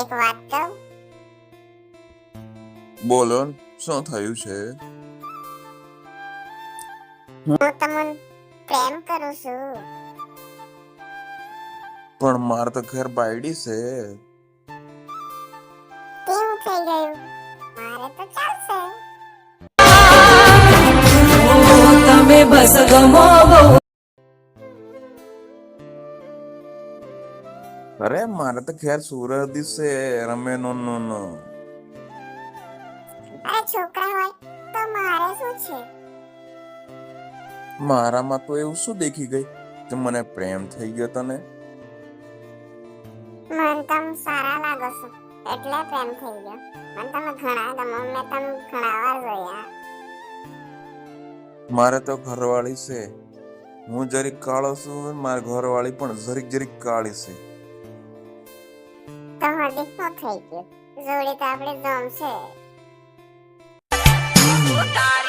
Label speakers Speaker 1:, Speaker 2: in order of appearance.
Speaker 1: એક વાત કહું?
Speaker 2: બોલો શું થયું છે?
Speaker 1: હું તમને પ્રેમ કરું છું.
Speaker 2: પણ મારે તો ઘર બાયડી છે.
Speaker 1: કેવું થઈ ગયું. મારે તો ચાલશે.
Speaker 3: તમે બસ ગમો
Speaker 2: અરે મારે તો ખેર સુરત છે. રમે નો નો નો.
Speaker 1: અરે છોકરા હોય તો મારે શું છે?
Speaker 2: મારામાં તો એવું શું દેખી ગઈ કે મને પ્રેમ થઈ ગયો તને?
Speaker 1: મન તમે સારા લાગો છો. એટલે પ્રેમ થઈ ગયો. મન તમે ઘણા ગમો મેં તમ ઘણા વાર જોયા.
Speaker 2: મારે તો ઘરવાળી છે. હું જરીક કાળો છું મારી ઘરવાળી પણ જરીક જરીક કાળી છે.
Speaker 1: તો હાર્દિક નો થઈ ગયું. જોડી તો આપણે
Speaker 3: જોમ મારી